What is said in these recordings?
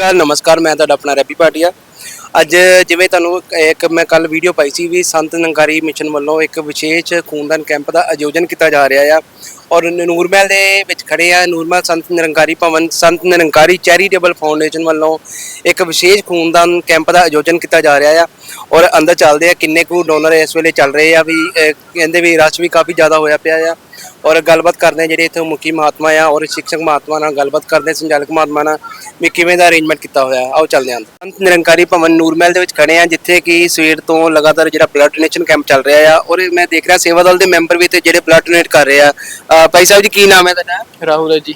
ਅਕਾਲ ਨਮਸਕਾਰ, ਮੈਂ ਤੁਹਾਡਾ ਆਪਣਾ ਰੈਪੀ ਭਾਟੀਆ ਅੱਜ ਜਿਵੇਂ ਤੁਹਾਨੂੰ ਇੱਕ ਮੈਂ ਕੱਲ ਵੀਡੀਓ ਪਾਈ ਸੀ ਵੀ ਸੰਤ ਨੰਕਾਰੀ ਮਿਸ਼ਨ ਵੱਲੋਂ ਇੱਕ ਵਿਸ਼ੇਸ਼ ਖੂਨਦਾਨ ਕੈਂਪ ਦਾ ਆਯੋਜਨ ਕੀਤਾ ਜਾ ਰਿਹਾ ਆ। ਔਰ ਨੂਰਮਹਿਲ ਦੇ ਵਿੱਚ ਖੜੇ ਆ। ਨੂਰਮਹਿਲ ਸੰਤ ਨਿਰੰਕਾਰੀ ਭਵਨ ਸੰਤ ਨਿਰੰਕਾਰੀ ਚੈਰੀਟੇਬਲ ਫਾਊਂਡੇਸ਼ਨ ਵੱਲੋਂ ਇੱਕ ਵਿਸ਼ੇਸ਼ ਖੂਨਦਾਨ ਕੈਂਪ ਦਾ ਆਯੋਜਨ ਕੀਤਾ ਜਾ ਰਿਹਾ ਆ ਔਰ ਅੰਦਰ ਚੱਲਦੇ ਆ। ਕਿੰਨੇ ਕੁ ਡੋਨਰ ਇਸ ਵੇਲੇ ਚੱਲ ਰਹੇ ਆ ਵੀ ਅਹ, ਕਹਿੰਦੇ ਵੀ ਰਸ਼ ਵੀ ਕਾਫੀ ਜ਼ਿਆਦਾ ਹੋਇਆ ਪਿਆ ਆ। ਔਰ ਗੱਲਬਾਤ ਕਰਦੇ ਆ ਜਿਹੜੇ ਇੱਥੇ ਮੁਖੀ ਮਹਾਤਮਾ ਆ ਔਰ ਸਿੱਖਸ਼ਕ ਮਹਾਤਮਾ ਨਾਲ ਗੱਲਬਾਤ ਕਰਦੇ ਆ। ਸੰਚਾਲਕ ਮਹਾਤਮਾ ਨਾਲ ਵੀ ਕਿਵੇਂ ਦਾ ਅਰੇਂਜਮੈਂਟ ਕੀਤਾ ਹੋਇਆ? ਆਓ ਚੱਲਦੇ ਹਾਂ ਸੰਤ ਨਿਰੰਕਾਰੀ ਭਵਨ ਨੂਰਮਹਿਲ ਦੇ ਵਿੱਚ ਖੜੇ ਆ ਜਿੱਥੇ ਕਿ ਸਵੇਰ ਤੋਂ ਲਗਾਤਾਰ ਜਿਹੜਾ ਬਲੱਡ ਡੋਨੇਸ਼ਨ ਕੈਂਪ ਚੱਲ ਰਿਹਾ ਆ। ਔਰ ਮੈਂ ਦੇਖ ਰਿਹਾ ਸੇਵਾ ਦਲ ਦੇ ਮੈਂਬਰ ਵੀ ਤੇ ਜਿਹੜੇ ਬਲੱਡ ਡੋਨੇਟ ਕਰ ਰਹੇ ਆ। ਅਹ ਭਾਈ ਸਾਹਿਬ ਜੀ ਕੀ ਨਾਮ ਹੈ ਤੁਹਾਡਾ? ਰਾਹੁਲ ਹੈ ਜੀ।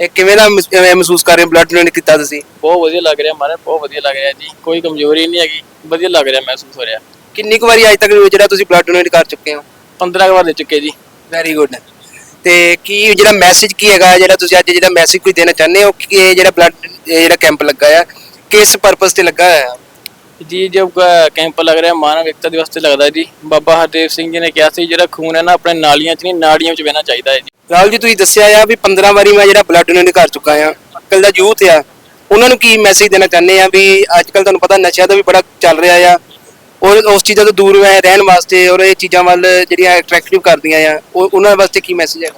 ਇਹ ਕਿਵੇਂ ਦਾ ਮਹਿਸ- ਅਹ ਮਹਿਸੂਸ ਕਰ ਰਹੇ ਹੋ? ਬਲੱਡ ਡੋਨੇਟ ਕੀਤਾ ਤੁਸੀਂ? ਬਹੁਤ ਵਧੀਆ ਲੱਗ ਰਿਹਾ ਮਾਰੇ ਬਹੁਤ ਵਧੀਆ ਲੱਗ ਰਿਹਾ ਜੀ। ਕੋਈ ਕਮਜ਼ੋਰੀ ਨਹੀਂ ਹੈਗੀ ਵਧੀਆ ਲੱਗ ਰਿਹਾ ਮਹਿਸੂਸ ਹੋ ਰਿਹਾ। ਕਿੰਨੀ ਕੁ ਵਾਰੀ ਅੱਜ ਤੱਕ ਜਿਹੜਾ ਤੁਸੀਂ ਬਲੱਡ ਡੋਨੇਟ ਕਰ ਚੁੱਕੇ ਹੋ? 15 ਕੁ ਵਾਰ ਦੇ ਚੁੱਕੇ ਜੀ। ਵੈਰੀ ਗੁੱਡ ਤੇ ਕੀ ਜਿਹੜਾ ਮੈਸੇਜ ਕੀ ਹੈਗਾ ਜਿਹੜਾ ਤੁਸੀਂ ਅੱਜ ਜਿਹੜਾ ਮੈਸੇਜ ਕੋਈ ਦੇਣਾ ਚਾਹੁੰਦੇ ਹੋ ਕਿ ਇਹ ਜਿਹੜਾ ਬਲੱਡ ਜਿਹੜਾ ਕੈਂਪ ਲੱਗਾ ਆ ਕਿਸ ਪਰਪਸ ਤੇ ਲੱਗਾ ਹੋਇਆ? ਜੀ ਜਬ ਕੈਂਪ ਲੱਗ ਰਿਹਾ ਮਾਨਵ ਏਕਤਾ ਦਿਵਸ ਤੇ ਲੱਗਦਾ ਜੀ। ਬਾਬਾ ਹਰਦੇਵ ਸਿੰਘ ਜੀ ਨੇ ਕਿਹਾ ਸੀ ਜਿਹੜਾ ਖੂਨ ਹੈ ਨਾ ਆਪਣੇ ਨਾਲੀਆਂ 'ਚ ਨਹੀਂ ਨਾੜੀਆਂ 'ਚ ਵਹਿਣਾ ਚਾਹੀਦਾ ਹੈ ਜੀ। ਰਾਹੁਲ ਜੀ ਤੁਸੀਂ ਦੱਸਿਆ ਆ ਵੀ 15 ਵਾਰੀ ਮੈਂ ਜਿਹੜਾ ਬਲੱਡ ਡੋਨੇਟ ਕਰ ਚੁੱਕਾ ਆ। ਅੱਜਕੱਲ ਦਾ ਯੂਥ ਆ ਉਹਨਾਂ ਨੂੰ ਕੀ ਮੈਸੇਜ ਦੇਣਾ ਚਾਹੁੰਦੇ ਆ ਵੀ ਅੱਜਕੱਲ ਤੁਹਾਨੂੰ ਪਤਾ ਨਸ਼ਿਆਂ ਦਾ ਵੀ ਬੜਾ ਚੱਲ ਰਿਹਾ ਆ। ਔਰ ਉਸ ਚੀਜ਼ਾਂ ਤੋਂ ਦੂਰ ਰਹਿ- ਰਹਿਣ ਵਾਸਤੇ ਔਰ ਇਹ ਚੀਜ਼ਾਂ ਵੱਲ ਜਿਹੜੀਆਂ ਅਟਰੈਕਟਿਵ ਕਰਦੀਆਂ ਆ ਉਹ ਉਹਨਾਂ ਵਾਸਤੇ ਕੀ ਮੈਸੇਜ ਹੈ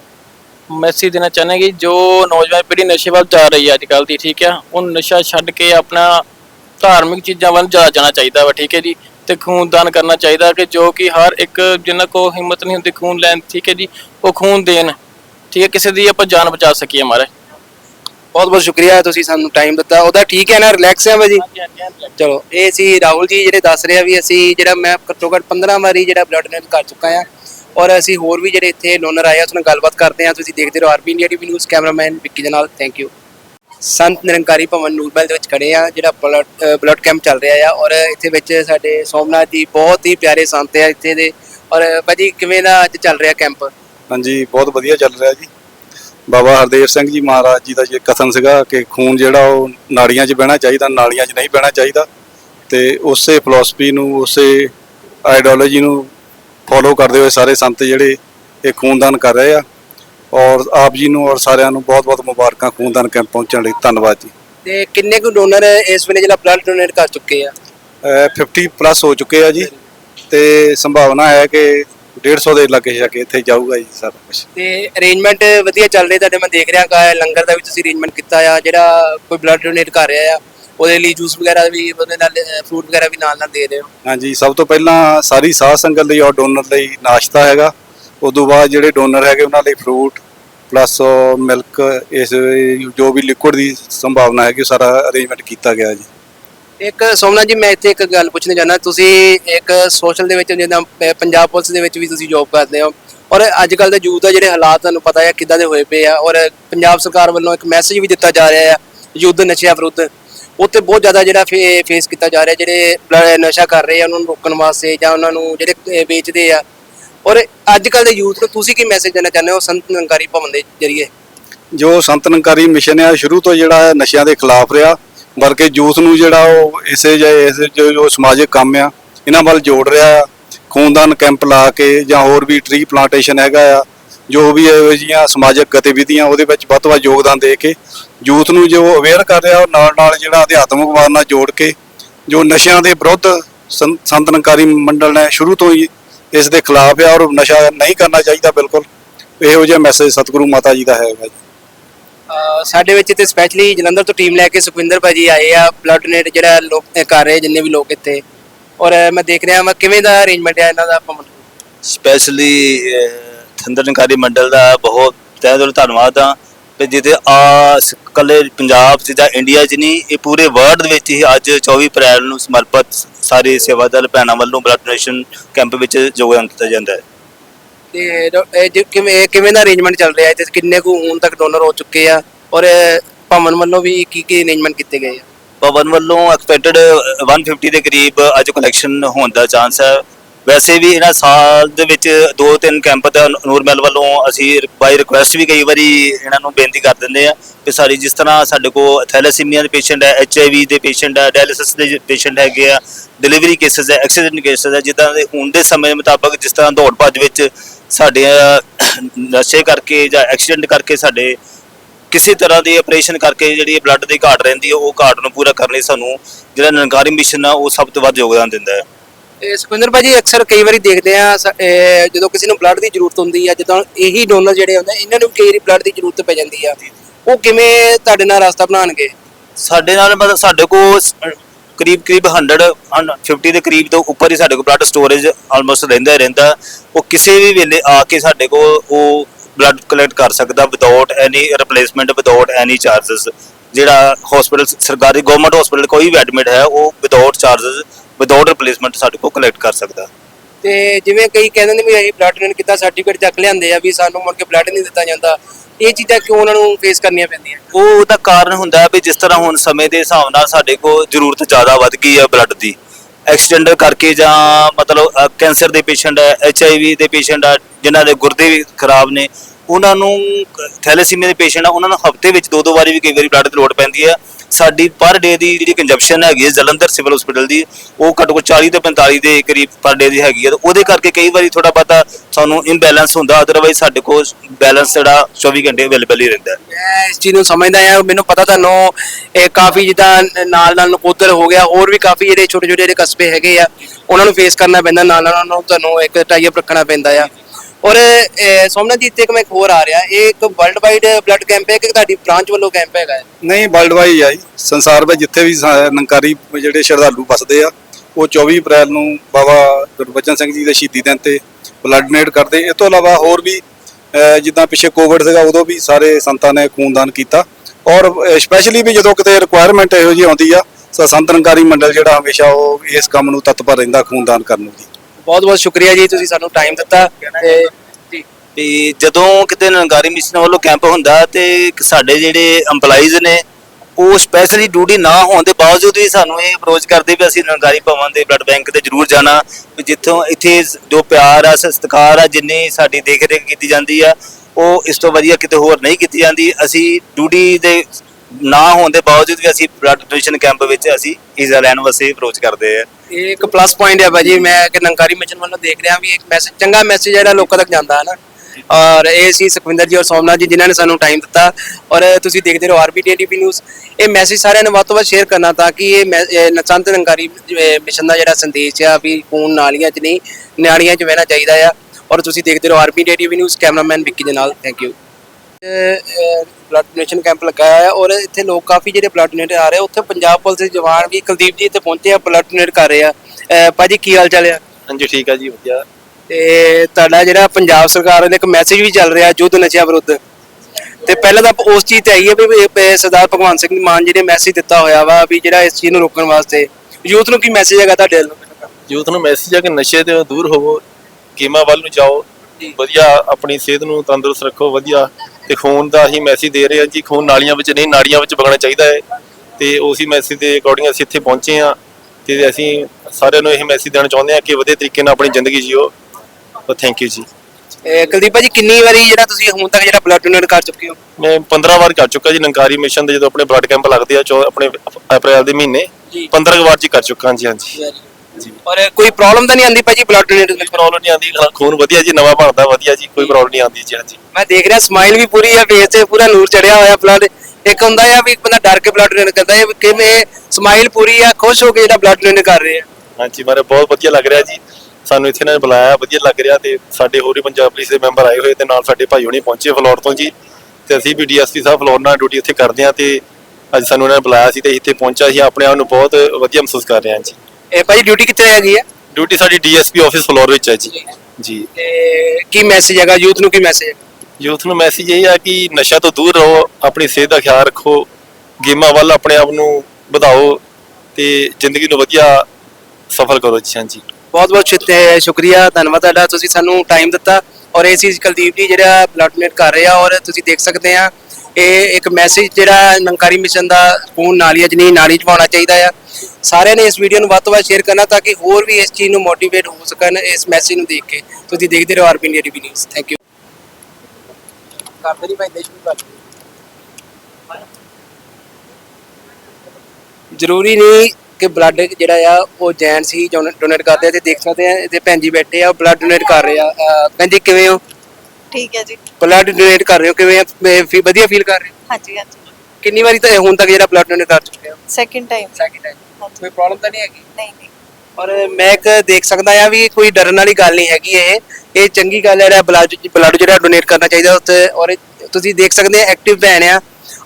ਮੈਸੇਜ ਦੇਣਾ ਚਾਹੁੰਦੇ ਕਿ ਜੋ ਨੌਜਵਾਨ ਪੀੜ੍ਹੀ ਨਸ਼ੇ ਵੱਲ ਜਾ ਰਹੀ ਹੈ ਅੱਜ ਕੱਲ੍ਹ ਦੀ ਠੀਕ ਹੈ ਉਹ ਨਸ਼ਾ ਛੱਡ ਕੇ ਆਪਣਾ ਧਾਰਮਿਕ ਚੀਜ਼ਾਂ ਵੱਲ ਜਾ ਜਾਣਾ ਚਾਹੀਦਾ ਵਾ ਠੀਕ ਹੈ ਜੀ? ਤੇ ਖੂਨਦਾਨ ਕਰਨਾ ਚਾਹੀਦਾ ਕਿ ਜੋ ਕਿ ਹਰ ਇੱਕ ਜਿਨ੍ਹਾਂ ਕੋ ਹਿੰਮਤ ਨਹੀਂ ਹੁੰਦੀ ਖੂਨ ਲੈਣ ਠੀਕ ਹੈ ਜੀ? ਉਹ ਖੂਨ ਦੇਣ ਠੀਕ ਹੈ? ਕਿਸੇ ਦੀ ਆਪਾਂ ਜਾਨ ਬਚਾ ਸਕੀਏ ਮਾਰੇ ਬਹੁਤ ਬਹੁਤ ਸ਼ੁਕਰੀਆ ਤੁਸੀਂ ਸਾਨੂੰ ਟਾਈਮ ਦਿੱਤਾ। ਉਹਦਾ ਠੀਕ ਹੈ ਨਾ? ਰਿਲੈਕਸ ਹੈ ਭਾਜੀ ਚਲੋ ਇਹ ਸੀ ਰਾਹੁਲ ਜੀ ਜਿਹੜੇ ਦੱਸ ਰਹੇ ਵੀ ਅਸੀਂ ਜਿਹੜਾ ਮੈਂ ਘੱਟੋ ਘੱਟ 15 ਵਾਰੀ ਜਿਹੜਾ ਬਲੱਡ ਡੋਨੇਟ ਕਰ ਚੁੱਕਾ ਆ ਔਰ ਅਸੀਂ ਹੋਰ ਵੀ ਜਿਹੜੇ ਇੱਥੇ ਡੋਨਰ ਆਏ ਆ ਉਸ ਨਾਲ ਗੱਲਬਾਤ ਕਰਦੇ ਆ ਤੁਸੀਂ ਦੇਖਦੇ ਰਹੋ RP India TV news cameraman Vicky ਦੇ ਨਾਲ। ਥੈਂਕ ਯੂ ਸੰਤ ਨਿਰੰਕਾਰੀ ਭਵਨ ਨੂਰਮਹਿਲ ਦੇ ਵਿੱਚ ਖੜੇ ਆ ਜਿਹੜਾ ਬਲੱਡ ਕੈਂਪ ਚੱਲ ਰਿਹਾ ਆ ਔਰ ਇੱਥੇ ਵਿੱਚ ਸਾਡੇ ਸੋਮਨਾਥ ਜੀ ਬਹੁਤ ਹੀ ਪਿਆਰੇ ਸੰਤ ਆ ਇੱਥੇ ਦੇ। ਔਰ ਭਾਜੀ, ਕਿਵੇਂ ਦਾ ਅੱਜ ਚੱਲ ਰਿਹਾ ਕੈਂਪ? ਹਾਂਜੀ, ਬਹੁਤ ਵਧੀਆ ਚੱਲ ਰਿਹਾ ਜੀ। ਬਾਬਾ ਹਰਦੇਵ ਸਿੰਘ ਜੀ ਮਹਾਰਾਜ ਜੀ ਦਾ ਜੇ ਕਥਨ ਸੀਗਾ ਕਿ ਖੂਨ ਜਿਹੜਾ ਉਹ ਨਾੜੀਆਂ 'ਚ ਬਹਿਣਾ ਚਾਹੀਦਾ ਨਾਲੀਆਂ 'ਚ ਨਹੀਂ ਬਹਿਣਾ ਚਾਹੀਦਾ ਤੇ ਉਸੇ ਫਿਲਾਸਫੀ ਨੂੰ, ਉਸੇ ਆਈਡੀਓਲੋਜੀ ਨੂੰ ਫੋਲੋ ਕਰਦੇ ਹੋਏ ਸਾਰੇ ਸੰਤ ਜਿਹੜੇ ਇਹ ਖੂਨਦਾਨ ਕਰ ਰਹੇ ਆ। ਔਰ ਆਪ ਜੀ ਨੂੰ ਔਰ ਸਾਰਿਆਂ ਨੂੰ ਬਹੁਤ-ਬਹੁਤ ਮੁਬਾਰਕਾਂ ਖੂਨਦਾਨ ਕੈਂਪ ਪਹੁੰਚਣ ਲਈ। ਧੰਨਵਾਦ ਜੀ। ਤੇ ਕਿੰਨੇ ਕੁ ਡੋਨਰ ਇਸ ਵੇਲੇ ਜਿਹੜਾ ਬਲੱਡ ਡੋਨੇਟ ਕਰ ਚੁੱਕੇ ਆ? ਅਹ 50 ਪਲੱਸ ਹੋ ਚੁੱਕੇ ਆ ਜੀ। ਤੇ ਸੰਭਾਵਨਾ ਹੈ ਕਿ 150 ਦੇ ਲੱਗੇ ਜਾ ਕੇ ਇੱਥੇ ਜਾਊਗਾ ਜੀ ਸਾਰਾ ਕੁਝ ਤੇ ਅਰੇਂਜਮੈਂਟ ਵਧੀਆ ਚੱਲ ਰਿਹਾ ਤੁਹਾਡੇ ਮੈਂ ਦੇਖ ਰਿਹਾ ਕਿ ਲੰਗਰ ਦਾ ਵੀ ਤੁਸੀਂ ਅਰੇਂਜਮੈਂਟ ਕੀਤਾ ਆ ਜਿਹੜਾ ਕੋਈ ਬਲੱਡ ਡੋਨੇਟ ਕਰ ਰਿਹਾ ਆ ਉਹਦੇ ਲਈ ਜੂਸ ਵਗੈਰਾ ਵੀ ਉਹਦੇ ਨਾਲ ਫਰੂਟ ਵਗੈਰਾ ਵੀ ਨਾਲ ਨਾਲ ਦੇ ਰਹੇ ਹੋ। ਹਾਂਜੀ ਸਭ ਤੋਂ ਪਹਿਲਾਂ ਸਾਰੀ ਸਾਧ ਸੰਗਤ ਲਈ ਔਰ ਡੋਨਰ ਲਈ ਨਾਸ਼ਤਾ ਹੈਗਾ। ਉਸ ਤੋਂ ਬਾਅਦ ਜਿਹੜੇ ਡੋਨਰ ਹੈਗੇ ਉਹਨਾਂ ਲਈ ਫਰੂਟ ਪਲੱਸ ਮਿਲਕ ਇਸ ਜੋ ਵੀ ਲਿਕੁਇਡ ਦੀ ਸੰਭਾਵਨਾ ਹੈਗੀ, ਉਹ ਸਾਰਾ ਅਰੇਂਜਮੈਂਟ ਕੀਤਾ ਗਿਆ ਜੀ। ਇੱਕ ਸੋਮਨਾਥ ਜੀ, ਮੈਂ ਇੱਥੇ ਇੱਕ ਗੱਲ ਪੁੱਛਣੀ ਚਾਹੁੰਦਾ, ਤੁਸੀਂ ਇੱਕ ਸੋਸ਼ਲ ਦੇ ਵਿੱਚ, ਜਿੱਦਾਂ ਪੰਜਾਬ ਪੁਲਿਸ ਦੇ ਵਿੱਚ ਵੀ ਤੁਸੀਂ ਜੌਬ ਕਰਦੇ ਹੋ ਔਰ ਅੱਜ ਕੱਲ ਦੇ ਯੂਥ ਦਾ ਜਿਹੜੇ ਹਾਲਾਤ ਤੁਹਾਨੂੰ ਪਤਾ ਹੈ, ਕਿੱਦਾਂ ਦੇ ਹੋਏ ਪਏ ਆ ਔਰ ਪੰਜਾਬ ਸਰਕਾਰ ਵੱਲੋਂ ਇੱਕ ਮੈਸੇਜ ਵੀ ਦਿੱਤਾ ਜਾ ਰਿਹਾ ਆ ਯੁੱਧ ਨਸ਼ਿਆਂ ਵਿਰੁੱਧ। ਉੱਤੇ ਬਹੁਤ ਜ਼ਿਆਦਾ ਜਿਹੜਾ ਫੇਸ ਕੀਤਾ ਜਾ ਰਿਹਾ, ਜਿਹੜੇ ਨਸ਼ਾ ਕਰ ਰਹੇ ਆ, ਉਹਨਾਂ ਨੂੰ ਰੋਕਣ ਵਾਸਤੇ ਜਾਂ ਉਹਨਾਂ ਨੂੰ ਜਿਹੜੇ ਵੇਚਦੇ ਆ। ਔਰ ਅੱਜ ਕੱਲ ਦੇ ਯੂਥ ਨੂੰ ਤੁਸੀਂ ਕੀ ਮੈਸੇਜ ਦੇਣਾ ਚਾਹੁੰਦੇ ਹੋ ਸੰਤ ਨਿਰੰਕਾਰੀ ਭਵਨ ਦੇ ਜਰੀਏ? ਜੋ ਸੰਤ ਨਿਰੰਕਾਰੀ ਮਿਸ਼ਨ ਹੈ ਸ਼ੁਰੂ ਤੋਂ ਜਿਹੜਾ ਨਸ਼ਿਆਂ ਦੇ ਖਿਲਾਫ ਰਿਹਾ, ਬਲਕਿ ਯੂਥ ਨੂੰ ਜਿਹੜਾ ਉਹ ਇਸੇ ਜਿਹੇ, ਇਸ ਜੋ ਸਮਾਜਿਕ ਕੰਮ ਆ, ਇਹਨਾਂ ਵੱਲ ਜੋੜ ਰਿਹਾ ਆ। ਖੂਨਦਾਨ ਕੈਂਪ ਲਾ ਕੇ ਜਾਂ ਹੋਰ ਵੀ ਟ੍ਰੀ ਪਲਾਂਟੇਸ਼ਨ ਹੈਗਾ ਆ, ਜੋ ਵੀ ਇਹੋ ਜਿਹੀਆਂ ਸਮਾਜਿਕ ਗਤੀਵਿਧੀਆਂ, ਉਹਦੇ ਵਿੱਚ ਵੱਧ ਤੋਂ ਵੱਧ ਯੋਗਦਾਨ ਦੇ ਕੇ ਯੂਥ ਨੂੰ ਜੋ ਅਵੇਅਰ ਕਰ ਰਿਹਾ, ਉਹ ਨਾਲ ਨਾਲ ਜਿਹੜਾ ਅਧਿਆਤਮਕ ਵਾਰ ਨਾਲ ਜੋੜ ਕੇ ਜੋ ਨਸ਼ਿਆਂ ਦੇ ਵਿਰੁੱਧ ਸੰ- ਸੰਤ ਨਿਰੰਕਾਰੀ ਮੰਡਲ ਨੇ ਸ਼ੁਰੂ ਤੋਂ ਹੀ ਇਸ ਦੇ ਖਿਲਾਫ ਆ ਔਰ ਨਸ਼ਾ ਨਹੀਂ ਕਰਨਾ ਚਾਹੀਦਾ ਬਿਲਕੁਲ। ਇਹੋ ਜਿਹਾ ਮੈਸੇਜ ਸਤਿਗੁਰੂ ਮਾਤਾ ਜੀ ਦਾ ਹੈਗਾ ਜੀ ਸਾਡੇ ਵਿੱਚ ਤੇ ਸਪੈਸ਼ਲੀ ਜਲੰਧਰ ਤੋਂ ਟੀਮ ਲੈ ਕੇ ਸੁਖਵਿੰਦਰ ਭਾਜੀ ਆਏ ਆ ਬਲੱਡ ਡੋਨੇਟ ਜਿਹੜਾ ਲੋਕ ਕਰ ਰਹੇ ਜਿੰਨੇ ਵੀ ਲੋਕ ਇੱਥੇ। ਔਰ ਮੈਂ ਦੇਖ ਰਿਹਾ ਮੈਂ ਕਿਵੇਂ ਦਾ ਅਰੇਂਜਮੈਂਟ ਹੈ ਇਹਨਾਂ ਦਾ ਆਪਾਂ ਸਪੈਸ਼ਲੀ ਥੰਦਰਨਕਾਰੀ ਮੰਡਲ ਦਾ ਬਹੁਤ ਤਹਿ ਦਿਲੋਂ ਧੰਨਵਾਦ ਆ। ਕਿ ਜਿਹਦੇ ਆ ਇਕੱਲੇ ਪੰਜਾਬ 'ਚ ਜਾਂ ਇੰਡੀਆ 'ਚ ਨਹੀਂ ਇਹ ਪੂਰੇ ਵਰਲਡ ਦੇ ਵਿੱਚ ਹੀ ਅੱਜ 24 ਅਪ੍ਰੈਲ ਨੂੰ ਸਮਰਪਿਤ ਸਾਰੇ ਸੇਵਾ ਦਲ ਭੈਣਾਂ ਵੱਲੋਂ ਬਲੱਡ ਡੋਨੇਸ਼ਨ ਕੈਂਪ ਵਿੱਚ ਯੋਗਦਾਨ ਦਿੱਤਾ ਜਾਂਦਾ ਹੈ। ਤੇ ਇਹ ਜੋ ਕਿਵੇਂ ਇਹ ਕਿਵੇਂ ਦਾ ਅਰੇਂਜਮੈਂਟ ਚੱਲ ਰਿਹਾ ਹੈ? ਤੇ ਕਿੰਨੇ ਕੁ ਹੁਣ ਤੱਕ ਡੋਨਰ ਹੋ ਚੁੱਕੇ ਆ? ਔਰ ਭਵਨ ਵੱਲੋਂ ਵੀ ਕੀ ਕੀ ਅਰੇਂਜਮੈਂਟ ਕੀਤੇ ਗਏ ਆ? ਭਵਨ ਵੱਲੋਂ ਐਕਸਪੈਕਟਡ 150 ਦੇ ਕਰੀਬ ਅੱਜ ਕਲੈਕਸ਼ਨ ਹੋਣ ਦਾ ਚਾਂਸ ਹੈ। ਵੈਸੇ ਵੀ ਇਹਨਾਂ ਸਾਲ ਦੇ ਵਿੱਚ ਦੋ ਤਿੰਨ ਕੈਂਪ ਤਾਂ ਨੂਰਮਹਿਲ ਵੱਲੋਂ ਅਸੀਂ ਬਾਈ ਰਿਕੁਐਸਟ ਵੀ ਕਈ ਵਾਰੀ ਇਹਨਾਂ ਨੂੰ ਬੇਨਤੀ ਕਰ ਦਿੰਦੇ ਆ ਕਿ ਸਾਰੀ ਜਿਸ ਤਰ੍ਹਾਂ ਸਾਡੇ ਕੋਲ ਥੈਲੇਸੀਮੀਆ ਦੇ ਪੇਸ਼ੈਂਟ ਹੈ ਐਚਆਈਵੀ ਦੇ ਪੇਸ਼ੈਂਟ ਹੈ, ਡਾਇਲਿਸਿਸ ਦੇ ਪੇਸ਼ੈਂਟ ਹੈਗੇ ਆ ਡਿਲੀਵਰੀ ਕੇਸਸ ਹੈ ਐਕਸੀਡੈਂਟ ਕੇਸਸ ਹੈ, ਜਿੱਦਾਂ ਦੇ ਹੁਣ ਦੇ ਸਮੇਂ ਮੁਤਾਬਕ ਜਿਸ ਤਰ੍ਹਾਂ ਦੌੜ ਭੱਜ ਵਿੱਚ ਸਾਡੇ ਨਸ਼ੇ ਕਰਕੇ ਜਾਂ ਐਕਸੀਡੈਂਟ ਕਰਕੇ ਸਾਡੇ ਕਿਸੇ ਤਰ੍ਹਾਂ ਦੀ ਆਪਰੇਸ਼ਨ ਕਰਕੇ ਜਿਹੜੀ ਬਲੱਡ ਦੀ ਘਾਟ ਰਹਿੰਦੀ ਹੈ, ਉਹ ਘਾਟ ਨੂੰ ਪੂਰਾ ਕਰਨ ਲਈ ਸਾਨੂੰ ਜਿਹੜਾ ਨਿਰੰਕਾਰੀ ਮਿਸ਼ਨ ਆ, ਉਹ ਸਭ ਤੋਂ ਵੱਧ ਯੋਗਦਾਨ ਦਿੰਦਾ ਹੈ। ਇਹ ਸੁਖਿੰਦਰ ਭਾਜੀ ਅਕਸਰ ਕਈ ਵਾਰੀ ਦੇਖਦੇ ਆ ਜਦੋਂ ਕਿਸੇ ਨੂੰ ਬਲੱਡ ਦੀ ਜ਼ਰੂਰਤ ਹੁੰਦੀ ਆ ਜਦੋਂ ਇਹੀ ਡੋਨਰ ਜਿਹੜੇ ਹੁੰਦੇ ਆ, ਇਹਨਾਂ ਨੂੰ ਕਈ ਵਾਰੀ ਬਲੱਡ ਦੀ ਜ਼ਰੂਰਤ ਪੈ ਜਾਂਦੀ ਆ। ਉਹ ਕਿਵੇਂ ਤੁਹਾਡੇ ਨਾਲ ਰਸਤਾ ਬਣਾਉਣਗੇ? ਸਾਡੇ ਨਾਲ ਮਤਲਬ ਸਾਡੇ ਕੋਲ ਕਰੀਬ ਕਰੀਬ 100 150 ਦੇ ਕਰੀਬ ਤੋਂ ਉੱਪਰ ਹੀ ਸਾਡੇ ਕੋਲ ਬਲੱਡ ਸਟੋਰੇਜ ਆਲਮੋਸਟ ਰਹਿੰਦਾ ਹੀ ਰਹਿੰਦਾ। ਉਹ ਕਿਸੇ ਵੀ ਵੇਲੇ ਆ ਕੇ ਸਾਡੇ ਕੋਲ ਉਹ ਬਲੱਡ ਕਲੈਕਟ ਕਰ ਸਕਦਾ without any replacement without any charges ਜਿਹੜਾ ਹਸਪੀਟਲ ਸਰਕਾਰੀ ਗਵਰਨਮੈਂਟ ਹਸਪੀਟਲ ਕੋਈ ਵੀ ਐਡਮਿਟ ਹੈ ਉਹ ਵਿਦਆਊਟ ਚਾਰजेस ਵਿਦਆਊਟ ਰਿਪਲੇਸਮੈਂਟ ਸਾਡੇ ਕੋਲ ਕਲੈਕਟ ਕਰ ਸਕਦਾ। ਤੇ ਜਿਵੇਂ ਕਈ ਕਹਿੰਦੇ ਨੇ ਵੀ ਅਸੀਂ ਡੋਨੇਟ ਕੀਤਾ ਸਰਟੀਫਿਕੇਟ ਚੱਕ ਲਿਆਂਦੇ ਆ ਵੀ ਸਾਨੂੰ ਮੁੜ ਕੇ ਨਹੀਂ ਦਿੱਤਾ ਜਾਂਦਾ। ਇਹ ਚੀਜ਼ਾਂ ਕਿਉਂ ਉਹਨਾਂ ਨੂੰ ਫੇਸ ਕਰਨੀਆਂ ਪੈਂਦੀਆਂ? ਉਹ ਉਹਦਾ ਕਾਰਨ ਹੁੰਦਾ ਵੀ ਜਿਸ ਤਰ੍ਹਾਂ ਹੁਣ ਸਮੇਂ ਦੇ ਹਿਸਾਬ ਨਾਲ ਸਾਡੇ ਕੋਲ ਜ਼ਰੂਰਤ ਜ਼ਿਆਦਾ ਵੱਧ ਗਈ ਹੈ ਬਲੱਡ ਦੀ। ਐਕਸੀਡੈਂਟ ਕਰਕੇ ਜਾਂ ਮਤਲਬ ਕੈਂਸਰ ਦੇ ਪੇਸ਼ੈਂਟ ਹੈ ਐਚਆਈਵੀ ਦੇ ਪੇਸ਼ੈਂਟ ਹੈ ਜਿਨ੍ਹਾਂ ਦੇ ਗੁਰਦੇ ਵੀ ਖਰਾਬ ਨੇ ਉਹਨਾਂ ਨੂੰ ਥੈਲੇਸੀਮੀਆ ਦੇ ਪੇਸ਼ੈਂਟ ਆ ਉਹਨਾਂ ਨੂੰ ਹਫ਼ਤੇ ਵਿੱਚ ਦੋ ਦੋ ਵਾਰੀ ਵੀ ਕਈ ਵਾਰੀ ਬਲੱਡ ਦੀ ਲੋੜ ਪੈਂਦੀ ਹੈ ਸਾਡੀ ਪਰ ਡੇ ਦੀ ਜਿਹੜੀ ਕੰਜਪਸ਼ਨ ਹੈਗੀ ਹੈ, ਜਲੰਧਰ ਸਿਵਲ ਹਸਪੀਟਲ ਦੀ, ਉਹ ਘੱਟੋ ਘੱਟ 40 ਤੋਂ 45 ਦੇ ਕਰੀਬ ਪਰ ਡੇ ਦੀ ਹੈਗੀ ਹੈ। ਤੇ ਉਹਦੇ ਕਰਕੇ ਕਈ ਵਾਰੀ ਥੋੜਾ ਬਹੁਤਾ ਸਾਨੂੰ ਇੰਬੈਲੈਂਸ ਹੁੰਦਾ ਅਦਰਵਾਈਜ਼ ਸਾਡੇ ਕੋਲ ਬੈਲੈਂਸ ਜਿਹੜਾ 24 ਘੰਟੇ ਅਵੇਲੇਬਲ ਹੀ ਰਹਿੰਦਾ ਮੈਂ ਇਸ ਚੀਜ਼ ਨੂੰ ਸਮਝਦਾ ਆ ਮੈਨੂੰ ਪਤਾ ਤੁਹਾਨੂੰ, ਇਹ ਕਾਫੀ ਜਿੱਦਾਂ ਨਾਲ ਨਾਲ ਨਕੋਦਰ ਹੋ ਗਿਆ, ਹੋਰ ਵੀ ਕਾਫੀ ਜਿਹੜੇ ਛੋਟੇ ਛੋਟੇ ਜਿਹੜੇ ਕਸਬੇ ਹੈਗੇ ਆ, ਉਹਨਾਂ ਨੂੰ ਫੇਸ ਕਰਨਾ ਪੈਂਦਾ, ਨਾਲ ਨਾਲ ਉਹਨਾਂ ਨੂੰ ਤੁਹਾਨੂੰ ਇੱਕ ਟਾਈਅਪ ਰੱਖਣਾ ਪੈਂਦਾ ਆ। ਔਰ ਸੋਮਨਾਥ ਜੀ ਇੱਥੇ ਇੱਕ ਮੈਂ ਇੱਕ ਹੋਰ ਆ ਰਿਹਾ। ਇਹ ਇੱਕ ਵਰਲਡ ਵਾਈਡ ਬਲੱਡ ਕੈਂਪ ਹੈ ਕਿ ਤੁਹਾਡੀ ਬ੍ਰਾਂਚ ਵੱਲੋਂ ਕੈਂਪ ਹੈਗਾ ਨਹੀਂ ਵਰਲਡ ਵਾਈਡ ਆ ਜੀ। ਸੰਸਾਰ ਵਿੱਚ ਜਿੱਥੇ ਵੀ ਸਾ- ਨਿਰੰਕਾਰੀ ਜਿਹੜੇ ਸ਼ਰਧਾਲੂ ਵਸਦੇ ਆ ਉਹ 24 ਅਪ੍ਰੈਲ ਨੂੰ ਬਾਬਾ ਗੁਰਬਚਨ ਸਿੰਘ ਜੀ ਦੇ ਸ਼ਹੀਦੀ ਦਿਨ ਤੇ ਬਲੱਡ ਡੋਨੇਟ ਕਰਦੇ। ਇਹ ਤੋਂ ਇਲਾਵਾ ਹੋਰ ਵੀ ਅਹ, ਜਿੱਦਾਂ ਪਿੱਛੇ ਕੋਵਿਡ ਸੀਗਾ ਉਦੋਂ ਵੀ ਸਾਰੇ ਸੰਤਾਂ ਨੇ ਖੂਨਦਾਨ ਕੀਤਾ। ਔਰ ਸਪੈਸ਼ਲੀ ਵੀ ਜਦੋਂ ਕਿਤੇ ਰਿਕੁਆਇਰਮੈਂਟ ਇਹੋ ਜਿਹੀ ਆਉਂਦੀ ਆ ਤਾਂ ਸੰਤ ਨੰਕਾਰੀ ਮੰਡਲ ਜਿਹੜਾ ਹਮੇਸ਼ਾ ਉਹ ਇਸ ਕੰਮ ਨੂੰ ਤਤਪਰ ਰਹਿੰਦਾ ਖੂਨਦਾਨ ਕਰਨ ਨੂੰ ਜੀ। ਬਹੁਤ ਬਹੁਤ ਸ਼ੁਕਰੀਆ ਜੀ ਤੁਸੀਂ ਸਾਨੂੰ ਟਾਈਮ ਦਿੱਤਾ ਤੇ ਤੇ ਜਦੋਂ ਕਿਤੇ ਨੰਗਾਰੀ ਮਿਸ਼ਨ ਵੱਲੋਂ ਕੈਂਪ ਹੁੰਦਾ ਤੇ ਸਾਡੇ ਜਿਹੜੇ EMPLOYEES ਨੇ, ਉਹ ਸਪੈਸ਼ਲੀ ਡਿਊਟੀ ਨਾ ਹੋਣ ਦੇ ਬਾਵਜੂਦ ਵੀ ਸਾਨੂੰ ਇਹ ਅਪਰੋਚ ਕਰਦੇ ਵੀ ਅਸੀਂ ਨੰਗਾਰੀ ਭਵਨ ਦੇ ਬਲੱਡ ਬੈਂਕ ਤੇ ਜ਼ਰੂਰ ਜਾਣਾ, ਵੀ ਜਿੱਥੋਂ ਇੱਥੇ ਜੋ ਪਿਆਰ ਆ, ਸਤਿਕਾਰ ਆ, ਜਿੰਨੀ ਸਾਡੀ ਦੇਖ ਰੇਖ ਕੀਤੀ ਜਾਂਦੀ ਆ, ਉਹ ਇਸ ਤੋਂ ਵਧੀਆ ਕਿਤੇ ਹੋਰ ਨਹੀਂ ਕੀਤੀ ਜਾਂਦੀ। ਅਸੀਂ ਡਿਊਟੀ ਦੇ ਨਾ ਹੋਣ ਦੇ ਬਾਵਜੂਦ ਵੀ ਅਸੀਂ ਬਲੱਡ ਡੋਨੇਸ਼ਨ ਕੈਂਪ ਵਿੱਚ ਅਸੀਂ ਈਜ਼ਾ ਲੈਣ ਵਾਸਤੇ ਅਪਰੋਚ ਕਰਦੇ ਆ ਇਹ ਇੱਕ ਪਲੱਸ ਪੁਆਇੰਟ ਹੈ ਭਾਜੀ, ਮੈਂ ਕਿ ਨੰਕਾਰੀ ਮਿਸ਼ਨ ਵੱਲੋਂ ਦੇਖ ਰਿਹਾ ਵੀ ਇੱਕ ਮੈਸੇਜ ਚੰਗਾ ਮੈਸੇਜ ਜਿਹੜਾ ਲੋਕਾਂ ਤੱਕ ਜਾਂਦਾ ਹੈ ਨਾ ਔਰ ਇਹ ਸੀ ਸੁਖਵਿੰਦਰ ਜੀ ਔਰ ਸੋਮਨਾਥ ਜੀ ਜਿਨ੍ਹਾਂ ਨੇ ਸਾਨੂੰ ਟਾਈਮ ਦਿੱਤਾ। ਔਰ ਤੁਸੀਂ ਦੇਖਦੇ ਰਹੋ ਆਰਬੀਟੀ ਟੀਵੀ ਨਿਊਜ਼ ਇਹ ਮੈਸੇਜ ਸਾਰਿਆਂ ਨੂੰ ਵੱਧ ਤੋਂ ਵੱਧ ਸ਼ੇਅਰ ਕਰਨਾ ਤਾਂ ਕਿ ਇਹ ਨਚੰਤ ਨੰਕਾਰੀ ਮਿਸ਼ਨ ਦਾ ਜਿਹੜਾ ਸੰਦੇਸ਼ ਆ ਵੀ ਖੂਨ ਨਾਲੀਆਂ 'ਚ ਨਹੀਂ ਨਾਲੀਆਂ 'ਚ ਵਹਿਣਾ ਚਾਹੀਦਾ ਆ। ਔਰ ਤੁਸੀਂ ਦੇਖਦੇ ਰਹੋ RB TV news cameraman Vicky ਦੇ ਨਾਲ। Thank you blood donation camp ਲਗਾਇਆ ਹੋਇਆ ਔਰ ਇੱਥੇ ਲੋਕ ਕਾਫੀ ਜਿਹੜੇ ਬਲੱਡ ਡੋਨੇਟ ਆ ਰਹੇ। ਉੱਥੇ ਪੰਜਾਬ ਪੁਲਿਸ ਦੇ ਜਵਾਨ ਵੀ ਕੁਲਦੀਪ ਜੀ ਇੱਥੇ ਪਹੁੰਚੇ ਆ ਬਲੱਡ ਡੋਨੇਟ ਕਰ ਰਹੇ ਆ। ਭਾਜੀ ਕੀ ਹਾਲ ਚਾਲ ਆ? ਹਾਂਜੀ ਠੀਕ ਆ ਜੀ ਵਧੀਆ। ਤੇ ਤੁਹਾਡਾ ਜਿਹੜਾ ਪੰਜਾਬ ਸਰਕਾਰ ਵੱਲੋਂ ਇੱਕ ਮੈਸੇਜ ਵੀ ਚੱਲ ਰਿਹਾ ਯੁੱਧ ਨਸ਼ਿਆਂ ਵਿਰੁੱਧ। ਤੇ ਪਹਿਲਾਂ ਤਾਂ ਉਸ ਚੀਜ਼ ਤੇ ਆਈਏ ਵੀ ਵੀ ਸਰਦਾਰ ਭਗਵੰਤ ਸਿੰਘ ਮਾਨ ਜੀ ਨੇ ਮੈਸੇਜ ਦਿੱਤਾ ਹੋਇਆ ਵਾ ਵੀ ਜਿਹੜਾ ਇਸ ਚੀਜ਼ ਨੂੰ ਰੋਕਣ ਵਾਸਤੇ। ਯੂਥ ਨੂੰ ਕੀ ਮੈਸੇਜ ਹੈਗਾ ਤੁਹਾਡੇ ਵੱਲੋਂ? ਯੂਥ ਨੂੰ ਮੈਸੇਜ ਹੈ ਕਿ ਨਸ਼ੇ ਤੋਂ ਦੂਰ ਹੋਵੋ ਗੇਮਾਂ ਵੱਲ ਨੂੰ ਜਾਓ ਵਧੀਆ ਆਪਣੀ ਸਿਹਤ ਨੂੰ ਤੰਦਰੁਸਤ ਰੱਖੋ ਵਧੀਆ ਤੇ ਖੂਨ ਦਾ ਹੀ ਮੈਸੇਜ ਦੇ ਰਹੇ ਆ ਜੀ ਖੂਨ ਨਾਲੀਆਂ ਵਿੱਚ ਨਹੀਂ ਨਾੜੀਆਂ ਵਿੱਚ ਵਗਣਾ ਚਾਹੀਦਾ ਹੈ। ਤੇ ਉਸੇ ਮੈਸੇਜ ਦੇ ਅਕੋਰਡਿੰਗ ਅਸੀਂ ਇੱਥੇ ਪਹੁੰਚੇ ਆ ਤੇ ਅਸੀਂ ਸਾਰਿਆਂ ਨੂੰ ਇਹ ਮੈਸੇਜ ਦੇਣਾ ਚਾਹੁੰਦੇ ਆ ਕਿ ਵਧੀਆ ਤਰੀਕੇ ਨਾਲ ਆਪਣੀ ਜ਼ਿੰਦਗੀ ਜੀਓ। ਥੈਂਕ ਯੂ ਜੀ। ਕੁਲਦੀਪ ਭਾਜੀ ਕਿੰਨੀ ਵਾਰੀ ਜਿਹੜਾ ਤੁਸੀਂ ਹੁਣ ਤੱਕ ਜਿਹੜਾ ਬਲੱਡ ਡੋਨੇਟ ਕਰ ਚੁੱਕੇ ਹੋ? ਮੈਂ 15 ਵਾਰ ਕਰ ਚੁੱਕਾ ਜੀ ਨੰਕਾਰੀ ਮਿਸ਼ਨ ਦੇ ਜਦੋਂ ਆਪਣੇ ਬਲੱਡ ਕੈਂਪ ਲੱਗਦੇ ਆ ਆਪਣੇ ਅਪ੍ਰੈਲ ਦੇ ਮਹੀਨੇ ਜੀ। 15 ਵਾਰ ਜੀ ਕਰ ਚੁੱਕਾ ਜੀ ਹਾਂਜੀ। ਜੀ ਔਰ ਕੋਈ ਪ੍ਰੋਬਲਮ ਤਾਂ ਨਹੀਂ ਆਂਦੀ ਭਾਜੀ? ਬਲੱਡ ਡੋਨੇਟ ਕੋਈ ਪ੍ਰੋਬਲਮ ਨਹੀਂ ਆਉਂਦੀ। ਖੂਨ ਵਧੀਆ ਜੀ ਨਵਾਂ ਬਣਦਾ ਵਧੀਆ ਜੀ ਕੋਈ ਪ੍ਰੋਬਲਮ ਨਹੀਂ ਆਉਂਦੀ ਜੀ ਹਾਂਜੀ। ਮੈਂ ਦੇਖ ਰਿਹਾ ਸਮਾਈਲ ਵੀ ਪੂਰੀ ਆ ਫੇਸ ਤੇ ਪੂਰਾ ਨੂਰ ਚੜਿਆ ਹੋਇਆ ਬਲੱਡ ਇੱਕ ਹੁੰਦਾ ਆ ਵੀ ਬੰਦਾ ਡਰ ਕੇ ਬਲੱਡ ਡੋਨੇਟ ਕਰਦਾ ਹੈ ਕਿਵੇਂ ਸਮਾਈਲ ਪੂਰੀ ਆ ਖੁਸ਼ ਹੋ ਕੇ ਜਿਹੜਾ ਬਲੱਡ ਡੋਨੇਟ ਕਰ ਰਹੇ। ਆ ਹਾਂਜੀ ਮਾਰੇ ਬਹੁਤ ਵਧੀਆ ਲੱਗ ਰਿਹਾ ਜੀ। ਸਾਨੂੰ ਇੱਥੇ ਇਹਨਾਂ ਨੇ ਬੁਲਾਇਆ ਵਧੀਆ ਲੱਗ ਰਿਹਾ ਤੇ ਸਾਡੇ ਹੋਰ ਵੀ ਪੰਜਾਬ ਪੁਲਿਸ ਦੇ ਮੈਂਬਰ ਆਏ ਹੋਏ ਤੇ ਨਾਲ ਸਾਡੇ ਭਾਈ ਹੋਣੀ ਪਹੁੰਚੇ ਫਲੋਰ ਤੋਂ ਜੀ। ਤੇ ਅਸੀਂ ਵੀ ਡੀਐਸਪੀ ਸਾਹਿਬ ਫਲੋਰ ਨਾਲ ਡਿਊਟੀ ਉੱਥੇ ਕਰਦੇ ਆ ਤੇ ਅੱਜ ਸਾਨੂੰ ਇਹਨਾਂ ਨੇ ਬੁਲਾਇਆ ਸੀ ਤੇ ਇੱਥੇ ਪਹੁੰਚਾ ਸੀ ਆਪਣੇ ਆਪ ਨੂੰ ਬਹੁਤ ਵਧੀਆ ਮਹਿਸੂਸ ਕਰ ਰਹੇ ਹਾਂ ਜੀ। ਇਹ ਭਾਜੀ ਡਿਊਟੀ ਕਿੱਥੇ ਹੈਗੀ ਆ ਡਿਊਟੀ ਸਾਡੀ ਡੀਐਸਪੀ ਆਫਿਸ ਫਲੋਰ ਵਿੱਚ ਹੈ ਜੀ। ਜੀ। ਤੇ ਕੀ ਮੈਸੇਜ ਹੈਗਾ? ਯੂਥ ਨੂੰ ਕੀ ਮੈਸੇਜ ਹੈ? ਯੂਥ ਨੂੰ ਮੈਸੇਜ ਇਹ ਆ ਕਿ ਨਸ਼ਾ ਤੋਂ ਦੂਰ ਰਹੋ ਆਪਣੀ ਸਿਹਤ ਦਾ ਖਿਆਲ ਰੱਖੋ ਗੇਮਾਂ ਵੱਲ ਆਪਣੇ ਆਪ ਨੂੰ ਵਧਾਓ ਤੇ ਜ਼ਿੰਦਗੀ ਨੂੰ ਵਧੀਆ ਸਫਲ ਕਰੋ ਜੀ ਹਾਂਜੀ। ਬਹੁਤ ਬਹੁਤ ਸ਼ੁਕਰੀਆ ਧੰਨਵਾਦ ਤੁਹਾਡਾ। ਤੁਸੀਂ ਸਾਨੂੰ ਟਾਈਮ ਦਿੱਤਾ ਔਰ ਇਹ ਸੀ ਕੁਲਦੀਪ ਜੀ ਜਿਹੜਾ ਬਲੱਡ ਡੋਨੇਟ ਕਰ ਰਿਹਾ ਔਰ ਤੁਸੀਂ ਦੇਖ ਸਕਦੇ ਆ ਇਹ ਇੱਕ ਮੈਸੇਜ ਜਿਹੜਾ ਨੰਕਾਰੀ ਮਿਸ਼ਨ ਦਾ ਖੂਨ ਨਾਲੀਆਂ 'ਚ ਨਹੀਂ ਨਾਲੀ 'ਚ ਪਾਉਣਾ ਚਾਹੀਦਾ ਆ। ਸਾਰਿਆਂ ਨੇ ਇਸ ਵੀਡੀਓ ਨੂੰ ਵੱਧ ਤੋਂ ਵੱਧ ਸ਼ੇਅਰ ਕਰਨਾ ਤਾਂ ਕਿ ਹੋਰ ਵੀ ਇਸ ਚੀਜ਼ ਨੂੰ ਮੋਟੀਵੇਟ ਹੋ ਸਕਣ ਇਸ ਮੈਸੇਜ ਨੂੰ ਦੇਖ ਕੇ। ਤੁਸੀਂ ਦੇਖਦੇ ਰਹੋ RP India TV news thank you ਕਰਦੇ ਨਹੀਂ ਭਾਈ ਦੇਸ਼ ਵੀ ਜ਼ਰੂਰੀ ਨਹੀਂ ਕਿ ਬਲੱਡ ਜਿਹੜਾ ਆ ਉਹ ਜੈਂਟਸ ਹੀ ਡੋਨੇਟ ਕਰਦੇ ਆ ਤੇ ਦੇਖ ਸਕਦੇ ਆ ਤੇ ਭੈਣ ਜੀ ਬੈਠੇ ਆ ਬਲੱਡ ਡੋਨੇਟ ਕਰ ਰਹੇ ਆ। ਭੈਣ ਜੀ ਕਿਵੇਂ ਹੋ? ਠੀਕ ਹੈ ਜੀ। ਬਲੱਡ ਡੋਨੇਟ ਕਰ ਰਹੇ ਹੋ ਕਿਵੇਂ ਆ? ਫੀ- ਵਧੀਆ ਫੀਲ ਕਰ ਰਹੇ ਹੋ? ਹਾਂਜੀ ਹਾਂਜੀ। ਕਿੰਨੀ ਵਾਰੀ ਤਾਂ ਹੁਣ ਤੱਕ ਜਿਹੜਾ ਬਲੱਡ ਡੋਨੇਟ ਕਰ ਚੁੱਕੇ ਹੋ? ਸੈਕਿੰਡ ਟਾਈਮ ਸੈਕਿੰਡ ਟਾਈਮ ਕੋਈ ਪ੍ਰੋਬਲਮ ਤਾਂ ਨਹੀਂ ਹੈਗੀ? ਨਹੀਂ ਨਹੀਂ। ਔਰ ਮੈਂ ਇੱਕ ਦੇਖ ਸਕਦਾ ਆ ਵੀ ਕੋਈ ਡਰਨ ਵਾਲੀ ਗੱਲ ਨਹੀਂ ਹੈਗੀ ਇਹ। ਇਹ ਚੰਗੀ ਗੱਲ ਹੈ ਜਿਹੜਾ ਬਲੱਡ ਬਲੱਡ ਜਿਹੜਾ ਡੋਨੇਟ ਕਰਨਾ ਚਾਹੀਦਾ ਉੱਥੇ। ਔਰ ਇਹ ਤੁਸੀਂ ਦੇਖ ਸਕਦੇ ਆ ਐਕਟਿਵ ਭੈਣ ਆ।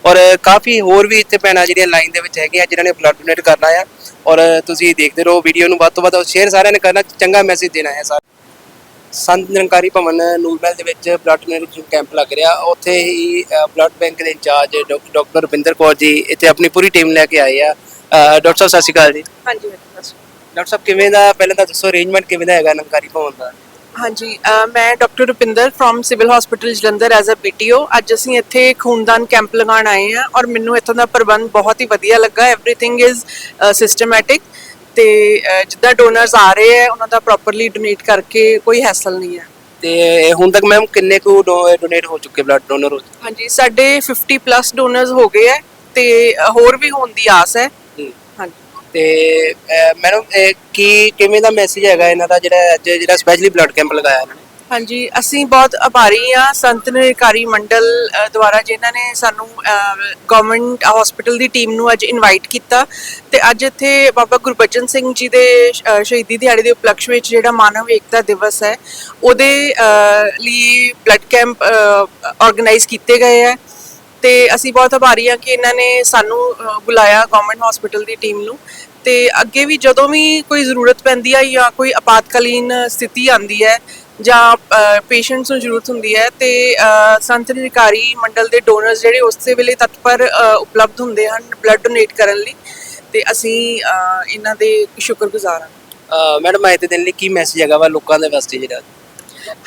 ਔਰ ਕਾਫੀ ਹੋਰ ਵੀ ਇੱਥੇ ਭੈਣਾਂ ਜਿਹੜੀਆਂ ਲਾਈਨ ਦੇ ਵਿੱਚ ਹੈਗੀਆਂ ਜਿਨ੍ਹਾਂ ਨੇ ਬਲੱਡ ਡੋਨੇਟ ਕਰਨਾ ਆ। ਔਰ ਤੁਸੀਂ ਦੇਖਦੇ ਰਹੋ ਵੀਡੀਓ ਨੂੰ। ਵੱਧ ਤੋਂ ਵੱਧ ਸ਼ੇਅਰ ਸਾਰਿਆਂ ਨੇ ਕਰਨਾ। ਚੰਗਾ ਮੈਸੇਜ ਦੇਣਾ ਹੈ ਸਾਰਾ ਸੰਤ ਨਿਰੰਕਾਰੀ ਭਵਨ ਨੂਰਮਹਿਲ ਦੇ ਵਿੱਚ ਬਲੱਡ ਡੋਨੇਸ਼ਨ ਕੈਂਪ ਲੱਗ ਰਿਹਾ। ਉੱਥੇ ਹੀ ਬਲੱਡ ਬੈਂਕ ਦੇ ਇੰਚਾਰਜ ਡਾਕਟਰ ਰਵਿੰਦਰ ਕੌਰ ਜੀ ਇੱਥੇ ਆਪਣੀ ਪੂਰੀ ਟੀਮ ਲੈ ਕੇ ਆਏ ਆ। ਡਾਕਟਰ ਸਾਹਿਬ ਸਤਿ ਸ਼੍ਰੀ ਅਕਾਲ ਜੀ। ਹਾਂਜੀ ਡਾਕਟਰ ਸਾਹਿਬ ਕਿਵੇਂ ਦਾ ਪਹਿਲਾਂ ਤਾਂ ਦੱਸੋ ਅਰੇਂਜਮੈਂਟ ਕਿਵੇਂ ਦਾ ਹੈਗਾ ਨਿਰੰਕਾਰੀ ਭਵਨ ਦਾ? ਹਾਂਜੀ ਮੈਂ doctor Rupinder from civil hospital Jalandhar as a PTO ਅੱਜ ਅਸੀਂ ਇੱਥੇ ਖੂਨਦਾਨ ਕੈਂਪ ਲਗਾਉਣ ਆਏ ਹਾਂ ਔਰ ਮੈਨੂੰ ਇੱਥੋਂ ਦਾ ਪ੍ਰਬੰਧ ਬਹੁਤ ਹੀ ਵਧੀਆ ਲੱਗਾ। ਐਵਰੀਥਿੰਗ ਇਜ਼ ਸਿਸਟਮੈਟਿਕ ਤੇ ਜਿੱਦਾਂ ਡੋਨਰਸ ਆ ਰਹੇ ਹੈ ਉਹਨਾਂ ਦਾ ਪ੍ਰੋਪਰਲੀ ਡੋਨੇਟ ਕਰਕੇ ਕੋਈ ਹੈਸਲ ਨਹੀਂ ਹੈ। ਤੇ ਹੁਣ ਤੱਕ ਮੈਮ ਕਿੰਨੇ ਕੁ ਡੋਨੇਟ ਹੋ ਚੁੱਕੇ ਬਲੱਡ ਡੋਨਰ ਹਾਂਜੀ ਸਾਡੇ 50 ਪਲੱਸ ਡੋਨਰਸ ਹੋ ਗਏ ਹੈ ਤੇ ਹੋਰ ਵੀ ਹੋਣ ਦੀ ਆਸ ਹੈ। ਹਾਂਜੀ। ਤੇ ਮੈਡਮ ਕੀ ਕਿਵੇਂ ਦਾ ਮੈਸੇਜ ਹੈਗਾ ਇਹਨਾਂ ਦਾ ਜਿਹੜਾ ਅੱਜ ਜਿਹੜਾ ਸਪੈਸ਼ਲੀ ਬਲੱਡ ਕੈਂਪ ਲਗਾਇਆ ਇਹਨਾਂ ਨੇ? ਹਾਂਜੀ, ਅਸੀਂ ਬਹੁਤ ਆਭਾਰੀ ਹਾਂ ਸੰਤ ਨਿਰਕਾਰੀ ਮੰਡਲ ਦੁਆਰਾ ਜਿਨ੍ਹਾਂ ਨੇ ਸਾਨੂੰ ਗਵਰਨਮੈਂਟ ਹਸਪੀਟਲ ਦੀ ਟੀਮ ਨੂੰ ਅੱਜ ਇਨਵਾਈਟ ਕੀਤਾ ਤੇ ਅੱਜ ਇੱਥੇ ਬਾਬਾ ਗੁਰਬਚਨ ਸਿੰਘ ਜੀ ਦੇ ਸ਼ਹੀਦੀ ਦਿਹਾੜੇ ਦੇ ਉਪਲਕਸ਼ ਵਿੱਚ ਜਿਹੜਾ ਮਾਨਵ ਏਕਤਾ ਦਿਵਸ ਹੈ, ਉਹਦੇ ਲਈ ਬਲੱਡ ਕੈਂਪ ਆਰਗੇਨਾਈਜ਼ ਕੀਤੇ ਗਏ ਹੈ ਤੇ ਅਸੀਂ ਬਹੁਤ ਆਭਾਰੀ ਹਾਂ ਕਿ ਇਹਨਾਂ ਨੇ ਸਾਨੂੰ ਬੁਲਾਇਆ ਗਵਰਨਮੈਂਟ ਹਸਪੀਟਲ ਦੀ ਟੀਮ ਨੂੰ ਤੇ ਅੱਗੇ ਵੀ ਜਦੋਂ ਵੀ ਕੋਈ ਜ਼ਰੂਰਤ ਪੈਂਦੀ ਹੈ ਜਾਂ ਕੋਈ ਆਪਾਤਕਾਲੀਨ ਸਥਿਤੀ ਆਂਦੀ ਹੈ ਜਾਂ ਪੇਸ਼ੈਂਟਸ ਨੂੰ ਜ਼ਰੂਰਤ ਹੁੰਦੀ ਹੈ ਤੇ ਸੰਤ ਨਿਰਕਾਰੀ ਮੰਡਲ ਦੇ ਡੋਨਰਸ ਜਿਹੜੇ ਉਸੇ ਵੇਲੇ ਤਤਪਰ ਉਪਲਬਧ ਹੁੰਦੇ ਹਨ ਬਲੱਡ ਡੋਨੇਟ ਕਰਨ ਲਈ ਤੇ ਅਸੀਂ ਇਹਨਾਂ ਦੇ ਸ਼ੁਕਰਗੁਜ਼ਾਰ ਹਾਂ। ਮੈਡਮ ਅੱਜ ਦੇ ਦਿਨ ਲਈ ਕੀ ਮੈਸੇਜ ਹੈਗਾ ਵਾ ਲੋਕਾਂ ਦੇ ਵਾਸਤੇ ਜਿਹੜਾ?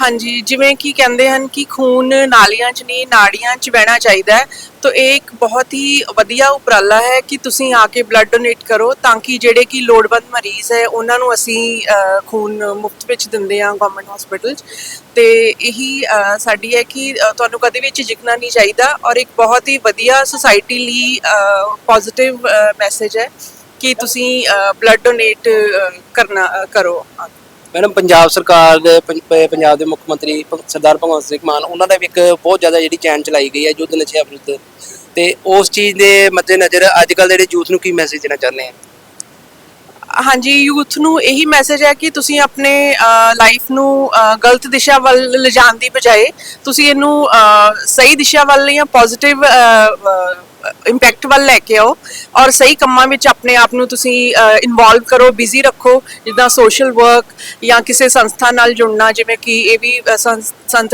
ਹਾਂਜੀ, ਜਿਵੇਂ ਕਿ ਕਹਿੰਦੇ ਹਨ ਕਿ ਖੂਨ ਨਾਲੀਆਂ 'ਚ ਨਹੀਂ, ਨਾੜੀਆਂ 'ਚ ਵਹਿਣਾ ਚਾਹੀਦਾ ਹੈ। ਤਾਂ ਇਹ ਇੱਕ ਬਹੁਤ ਹੀ ਵਧੀਆ ਉਪਰਾਲਾ ਹੈ ਕਿ ਤੁਸੀਂ ਆ ਕੇ ਬਲੱਡ ਡੋਨੇਟ ਕਰੋ ਤਾਂ ਕਿ ਜਿਹੜੇ ਕਿ ਲੋੜਵੰਦ ਮਰੀਜ਼ ਹੈ, ਉਹਨਾਂ ਨੂੰ ਅਸੀਂ ਖੂਨ ਮੁਫਤ ਵਿੱਚ ਦਿੰਦੇ ਹਾਂ ਗਵਰਨਮੈਂਟ ਹਸਪੀਟਲ 'ਚ। ਤੇ ਇਹੀ ਸਾਡੀ ਹੈ ਕਿ ਤੁਹਾਨੂੰ ਕਦੇ ਵੀ ਝਿਜਕਣਾ ਨਹੀਂ ਚਾਹੀਦਾ ਔਰ ਇੱਕ ਬਹੁਤ ਹੀ ਵਧੀਆ ਸੁਸਾਇਟੀ ਲਈ ਪੋਜ਼ਿਟਿਵ ਮੈਸੇਜ ਹੈ ਕਿ ਤੁਸੀਂ ਬਲੱਡ ਡੋਨੇਟ ਕਰਨਾ ਕਰੋ। ਮੈਡਮ ਪੰਜਾਬ ਸਰਕਾਰ ਦੇ ਪੰ- ਪ- ਪੰਜਾਬ ਦੇ ਮੁੱਖ ਮੰਤਰੀ ਭ- ਸਰਦਾਰ ਭਗਵੰਤ ਸਿੰਘ ਮਾਨ ਉਹਨਾਂ ਦਾ ਵੀ ਇੱਕ ਬਹੁਤ ਜ਼ਿਆਦਾ ਜਿਹੜੀ ਚੈਨ ਚਲਾਈ ਗਈ ਹੈ ਯੁੱਧ ਨਸ਼ਿਆਂ ਵਿਰੁੱਧ। ਤੇ ਉਸ ਚੀਜ਼ ਦੇ ਮੱਦੇਨਜ਼ਰ ਅੱਜ ਕੱਲ ਜਿਹੜੇ ਯੂਥ ਨੂੰ ਕੀ ਮੈਸੇਜ ਦੇਣਾ ਚਾਹੁੰਦੇ ਆ? ਹਾਂਜੀ ਯੂਥ ਨੂੰ ਇਹੀ ਮੈਸੇਜ ਹੈ ਕਿ ਤੁਸੀਂ ਆਪਣੇ ਲਾਈਫ ਨੂੰ ਅ, ਗਲਤ ਦਿਸ਼ਾ ਵੱਲ ਲਿਜਾਣ ਦੀ ਬਜਾਏ ਤੁਸੀਂ ਇਹਨੂੰ ਅ, ਸਹੀ ਦਿਸ਼ਾ ਵੱਲ ਜਾਂ ਪੋਜ਼ਿਟਿਵ ਇੰਪੈਕਟ ਵੱਲ ਲੈ ਕੇ ਆਓ ਔਰ ਸਹੀ ਕੰਮਾਂ ਵਿੱਚ ਆਪਣੇ ਆਪ ਨੂੰ ਤੁਸੀਂ ਇਨਵੋਲਵ ਕਰੋ ਬਿਜ਼ੀ ਰੱਖੋ ਜਿੱਦਾਂ ਸੋਸ਼ਲ ਵਰਕ ਜਾਂ ਕਿਸੇ ਸੰਸਥਾ ਨਾਲ ਜੁੜਨਾ ਜਿਵੇਂ ਕਿ ਇਹ ਵੀ ਅ, ਸੰਸ- ਸੰਤ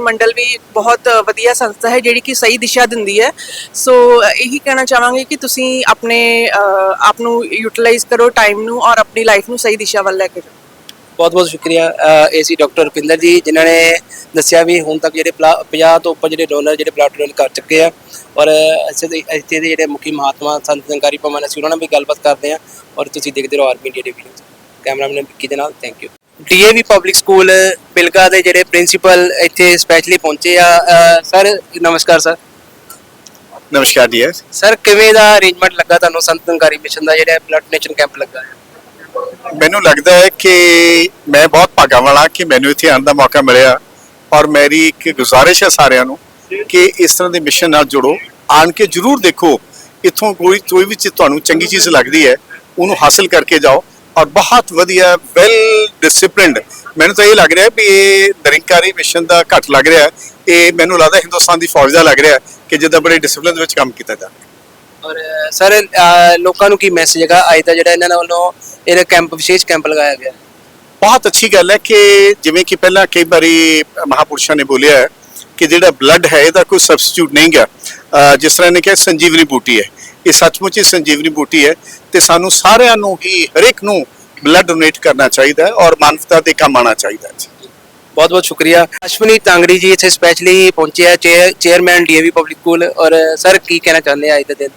ਮੰਡਲ ਵੀ ਬਹੁਤ ਵਧੀਆ ਸੰਸਥਾ ਹੈ ਜਿਹੜੀ ਕਿ ਸਹੀ ਦਿਸ਼ਾ ਦਿੰਦੀ ਹੈ। ਸੋ ਇਹੀ ਕਹਿਣਾ ਚਾਹਾਂਗੇ ਕਿ ਤੁਸੀਂ ਆਪਣੇ ਆਪ ਨੂੰ ਯੂਟਿਲਾਈਜ਼ ਕਰੋ ਟਾਈਮ ਨੂੰ ਔਰ ਆਪਣੀ ਲਾਈਫ ਨੂੰ ਸਹੀ ਦਿਸ਼ਾ ਵੱਲ ਲੈ ਕੇ ਜਾਓ। ਬਹੁਤ ਬਹੁਤ ਸ਼ੁਕਰੀਆ ਏਸੀ ਡਾਕਟਰ ਰੁਪਿੰਦਰ ਜੀ ਜਿਨ੍ਹਾਂ ਨੇ ਦੱਸਿਆ ਵੀ ਹੁਣ ਤੱਕ ਜਿਹੜੇ ਪਲਾ- 50 ਤੋਂ ਉੱਪਰ ਜਿਹੜੇ ਡੋਨਰ ਜਿਹੜੇ ਬਲੱਡ ਡੋਨੇਟ ਕਰ ਚੁੱਕੇ ਆ। ਔਰ ਇੱਥੇ ਦੇ ਇੱਥੇ ਦੇ ਜਿਹੜੇ ਮੁਖੀ ਮਹਾਤਮਾ ਸੰਤ ਨਿਰੰਕਾਰੀ ਭਵਨ ਅਸੀਂ ਉਹਨਾਂ ਨਾਲ ਵੀ ਗੱਲਬਾਤ ਕਰਦੇ ਆ। ਔਰ ਤੁਸੀਂ ਦੇਖਦੇ ਰਹੋ ਆਰਮੀ ਦੇ ਵੀਡੀਓ ਕੈਮਰਾਮੈਨ ਵਿੱਕੀ ਦੇ ਨਾਲ thank you DAV public school Pilga ਦੇ ਜਿਹੜੇ ਪ੍ਰਿੰਸੀਪਲ ਇੱਥੇ ਸਪੈਸ਼ਲੀ ਪਹੁੰਚੇ ਆ। ਸਰ ਨਮਸਕਾਰ ਸਰ ਨਮਸਕਾਰ ਜੀ ਸਰ ਕਿਵੇਂ ਦਾ ਅਰੇਂਜਮੈਂਟ ਲੱਗਾ ਤੁਹਾਨੂੰ ਸੰਤ ਨਿਰੰਕਾਰੀ ਮਿਸ਼ਨ ਦਾ ਜਿਹੜਾ ਬਲੱਡ ਡੋਨੇਸ਼ਨ ਕੈਂਪ ਲੱਗਾ? ਹੈ ਮੈਨੂੰ ਲੱਗਦਾ ਹੈ ਕਿ ਮੈਂ ਬਹੁਤ ਭਾਗਾ ਵਾਲਾ ਕਿ ਮੈਨੂੰ ਇੱਥੇ ਆਉਣ ਦਾ ਮੌਕਾ ਮਿਲਿਆ। ਔਰ ਮੇਰੀ ਇੱਕ ਗੁਜ਼ਾਰਿਸ਼ ਹੈ ਸਾਰਿਆਂ ਨੂੰ ਕਿ ਇਸ ਤਰ੍ਹਾਂ ਦੇ ਮਿਸ਼ਨ ਨਾਲ ਜੁੜੋ। ਆਣ ਕੇ ਜਰੂਰ ਦੇਖੋ, ਇੱਥੋਂ ਕੋਈ ਕੋਈ ਵੀ ਚੀਜ਼ ਤੁਹਾਨੂੰ ਚੰਗੀ ਚੀਜ਼ ਲੱਗਦੀ ਹੈ, ਉਹਨੂੰ ਹਾਸਲ ਕਰਕੇ ਜਾਓ। ਔਰ ਬਹੁਤ ਵਧੀਆ ਵੈਲ ਡਿਸਪਲਿਨਡ ਮੈਨੂੰ ਤਾਂ ਇਹ ਲੱਗ ਰਿਹਾ ਵੀ ਇਹ ਦਰਿੰਕਾਰੀ ਮਿਸ਼ਨ ਦਾ ਘੱਟ ਲੱਗ ਰਿਹਾ। ਇਹ ਮੈਨੂੰ ਲੱਗਦਾ ਹਿੰਦੁਸਤਾਨ ਦੀ ਫੌਜ ਦਾ ਲੱਗ ਰਿਹਾ ਕਿ ਜਿੱਦਾਂ ਬੜੇ ਡਿਸਪਲਿਨ ਦੇ ਵਿੱਚ ਕੰਮ ਕੀਤਾ ਜਾਂਦਾ ਔਰ ਸਰ ਲੋਕਾਂ ਨੂੰ ਕੀ ਮੈਸੇਜ ਹੈਗਾ? ਅੱਜ ਦਾ ਜਿਹੜਾ ਇਹਨਾਂ ਵੱਲੋਂ ਇਹ ਕੈਂਪ ਵਿਸ਼ੇਸ਼ ਕੈਂਪ ਲਗਾਇਆ ਗਿਆ? ਬਹੁਤ ਅੱਛੀ ਗੱਲ ਹੈ ਕਿ ਜਿਵੇਂ ਕਿ ਪਹਿਲਾਂ ਕਈ ਵਾਰੀ ਮਹਾਪੁਰਸ਼ਾਂ ਨੇ ਬੋਲਿਆ ਹੈ ਕਿ ਜਿਹੜਾ ਬਲੱਡ ਹੈ ਇਹਦਾ ਕੋਈ ਸਬਸਟੀਟਿਊਟ ਨਹੀਂ ਗਾ। ਅਹ ਜਿਸ ਤਰ੍ਹਾਂ ਨੇ ਕਿਹਾ ਸੰਜੀਵਨੀ ਬੂਟੀ ਹੈ। ਇਹ ਸੱਚਮੁੱਚ ਹੀ ਸੰਜੀਵਨੀ ਬੂਟੀ ਹੈ ਤੇ ਸਾਨੂੰ ਸਾਰਿਆਂ ਨੂੰ ਹੀ ਹਰੇਕ ਨੂੰ ਬਲੱਡ ਡੋਨੇਟ ਕਰਨਾ ਚਾਹੀਦਾ ਹੈ ਔਰ ਮਾਨਵਤਾ ਦੇ ਕੰਮ ਆਉਣਾ ਚਾਹੀਦਾ ਹੈ। ਬਹੁਤ ਬਹੁਤ ਸ਼ੁਕਰੀਆ। ਅਸ਼ਵਨੀ ਤਾਂਗੜੀ ਜੀ ਇੱਥੇ ਸਪੈਸ਼ਲੀ ਪਹੁੰਚੇ ਆ ਚੇਅਰਮੈਨ ਡੀਏਵੀ ਪਬਲਿਕ ਸਕੂਲ ਔਰ ਸਰ ਕੀ ਕਹਿਣਾ ਚਾਹੁੰਦੇ ਆ ਅੱਜ ਦੇ ਦਿਨ?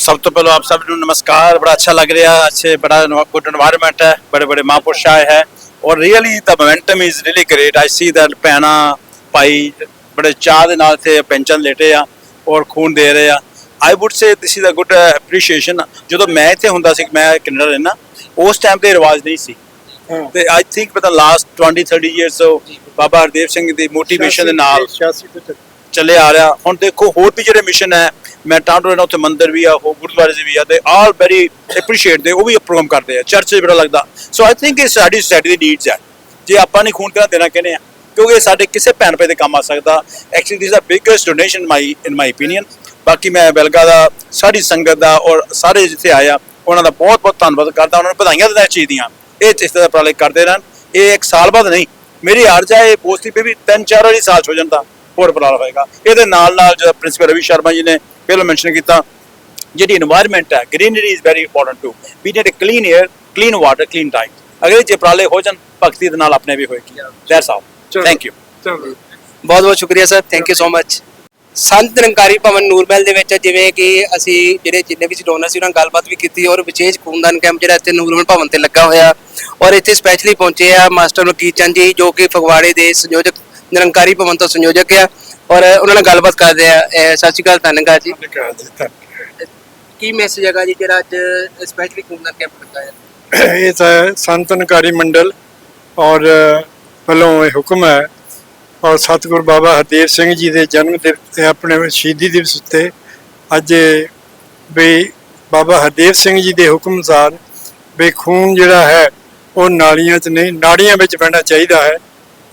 ਸਭ ਤੋਂ ਪਹਿਲਾਂ ਆਪ ਸਭ ਨੂੰ ਨਮਸਕਾਰ ਬੜਾ ਅੱਛਾ ਲੱਗ ਰਿਹਾ ਅੱਛੇ ਬੜਾ ਗੁੱਡ এনवायरमेंट ਹੈ ਬੜੇ ਬੜੇ ਮਹਾਂਪੁਰਸ਼ ਆਏ ਹੈ ਔਰ ਰੀਅਲੀ ਦਾ ਮੋਮੈਂਟਮ ਇਜ਼ ਰੀਲੀ ਗ੍ਰੇਟ ਆਈ ਸੀ ਦਾ ਪੈਣਾ ਭਾਈ ਬੜੇ ਚਾਹ ਦੇ ਨਾਲ ਤੇ ਪੈਨਸ਼ਨ ਲੇਟੇ ਆ ਔਰ ਖੂਨ ਦੇ ਰਹੇ ਆ I would say this is a good appreciation ਜਦੋਂ ਮੈਂ ਇੱਥੇ ਹੁੰਦਾ ਸੀ ਮੈਂ ਕੈਨੇਡਾ ਰਹਿਣਾ ਉਸ ਟਾਈਮ ਤੇ ਰਿਵਾਜ ਨਹੀਂ ਸੀ ਤੇ ਆਈ ਥਿੰਕ ਪਤਾ last 20 30 years so Baba Hardev Singh ਦੀ ਮੋਟੀਵੇਸ਼ਨ ਦੇ ਨਾਲ 86 ਚੱਲੇ ਆ ਰਿਹਾ ਹੁਣ ਦੇਖੋ ਹੋਰ ਵੀ ਜਿਹੜੇ ਮਿਸ਼ਨ ਹੈ ਮੈਂ ਟਾਂਟੋ ਨਾਲ ਉੱਥੇ, ਮੰਦਿਰ ਵੀ ਆ, ਉਹ ਗੁਰਦੁਆਰੇ 'ਚ ਵੀ ਆ, ਤੇ ਆਲ ਵੈਰੀ ਐਪਰੀਸ਼ੀਏਟ ਦੇ, ਉਹ ਵੀ ਪ੍ਰੋਗਰਾਮ ਕਰਦੇ ਆ ਚਰਚ 'ਚ ਬੜਾ ਲੱਗਦਾ। ਸੋ ਆਈ ਥਿੰਕ ਇਹ ਸਾਡੀ ਸੋਸਾਇਟੀ ਦੀ ਨੀਡਸ ਹੈ ਜੇ ਆਪਾਂ ਨਹੀਂ ਖੂਨ ਕਿਹਨਾਂ ਦੇਣਾ ਕਹਿੰਦੇ ਆ? ਕਿਉਂਕਿ ਇਹ ਸਾਡੇ ਕਿਸੇ ਭੈਣ ਭਾਈ ਦੇ ਕੰਮ ਆ ਸਕਦਾ। ਐਕਚੁਅਲੀ ਦਿਸ ਆ biggest donation my in my opinion ਬਾਕੀ ਮੈਂ ਬੈਲਗਾ ਦਾ ਸਾਰੀ ਸੰਗਤ ਦਾ ਔਰ ਸਾਰੇ ਜਿੱਥੇ ਆਇਆ ਉਹਨਾਂ ਦਾ ਬਹੁਤ ਬਹੁਤ ਧੰਨਵਾਦ ਕਰਦਾ। ਉਹਨਾਂ ਨੂੰ ਵਧਾਈਆਂ ਦਿੰਦਾ ਇਸ ਚੀਜ਼ ਦੀਆਂ। ਇਹ ਇਸ ਤਰ੍ਹਾਂ ਉਪਰਾਲੇ ਕਰਦੇ ਰਹਿਣ। ਇਹ ਇੱਕ ਸਾਲ ਬਾਅਦ ਨਹੀਂ, ਮੇਰੀ ਅਰਜ਼ ਹੈ ਇਹ ਪੋਸਟੀ ਤੇ ਵੀ ਤਿੰਨ ਚਾਰ ਵਾਰੀ ਸਾਲ 'ਚ ਹੋ ਜਾਂਦਾ। ਹੋਰ ਉਪਰਾਲਾ ਹੋਏਗਾ। ਇਹਦੇ ਨਾਲ ਨਾਲ ਜਿਹੜਾ ਪ੍ਰਿੰਸੀਪਲ ਰਵੀ ਸ਼ਰਮਾ ਜੀ ਨੇ ਪਹਿਲਾਂ ਮੈਂਸ਼ਨ ਕੀਤਾ ਜਿਹੜੀ এনवायरमेंट ਹੈ greenery is very important to we need a clean air clean water clean time ਅਗਰ ਜੇ ਪ੍ਰਾਲੇ ਹੋ ਜਾਣ ਭਗਤੀ ਦੇ ਨਾਲ ਆਪਣੇ ਵੀ ਹੋਏਗੀ। ਦੈਟਸ ਆਲ ਥੈਂਕ ਯੂ ਬਹੁਤ ਬਹੁਤ ਸ਼ੁਕਰੀਆ sir thank you so much Sant Nirankari Bhawan Nurmahal ਦੇ ਵਿੱਚ ਜਿਵੇਂ ਕਿ ਅਸੀਂ ਜਿਹੜੇ ਜਿੰਨੇ ਵੀ ਡੋਨਰ ਸੀ ਉਹਨਾਂ ਨਾਲ ਗੱਲਬਾਤ ਵੀ ਕੀਤੀ ਔਰ ਵਿਸ਼ੇਸ਼ ਖੂਨਦਾਨ ਕੈਂਪ ਜਿਹੜਾ ਇੱਥੇ ਨੂਰਮਹਿਲ ਭਵਨ ਤੇ ਲੱਗਾ ਹੋਇਆ ਔਰ ਇੱਥੇ ਸਪੈਸ਼ਲੀ ਪਹੁੰਚੇ ਆ ਮਾਸਟਰ ਮਲਕੀਤ ਚੰਦ ਜੀ ਜੋ ਕਿ ਫਗਵਾੜੇ ਦੇ ਸੰਯੋਜਕ ਨਿਰੰਕਾਰੀ ਭਵਨ ਤੋਂ ਸੰਯੋਜਕ ਆ। ਔਰ ਉਹਨਾਂ ਨਾਲ ਗੱਲਬਾਤ ਕਰਦੇ ਆ। ਇਹ ਸਤਿ ਸ਼੍ਰੀ ਅਕਾਲ ਧੰਨਵਾਦ ਜੀ। ਕੀ ਮੈਸੇਜ ਹੈਗਾ ਜੀ ਜਿਹੜਾ ਅੱਜ ਸਪੈਸ਼ਲੀ ਖੂਨਦਾਨ ਕੈਂਪ ਲੱਗਾ ਹੈ? ਇਹ ਤਾਂ ਸੰਤ ਨਿਕਾਰੀ ਮੰਡਲ ਔਰ ਵੱਲੋਂ ਇਹ ਹੁਕਮ ਹੈ ਔਰ ਸਤਿਗੁਰ ਬਾਬਾ ਹਰਦੇਵ ਸਿੰਘ ਜੀ ਦੇ ਜਨਮ ਦਿਨ ਤੇ ਆਪਣੇ ਸ਼ਹੀਦੀ ਦਿਵਸ ਉੱਤੇ ਅੱਜ ਵੀ ਬਾਬਾ ਹਰਦੇਵ ਸਿੰਘ ਜੀ ਦੇ ਹੁਕਮ ਅਨੁਸਾਰ ਵੀ ਖੂਨ ਜਿਹੜਾ ਹੈ ਉਹ ਨਾਲੀਆਂ 'ਚ ਨਹੀਂ ਨਾੜੀਆਂ ਵਿੱਚ ਵਹਿਣਾ ਚਾਹੀਦਾ ਹੈ।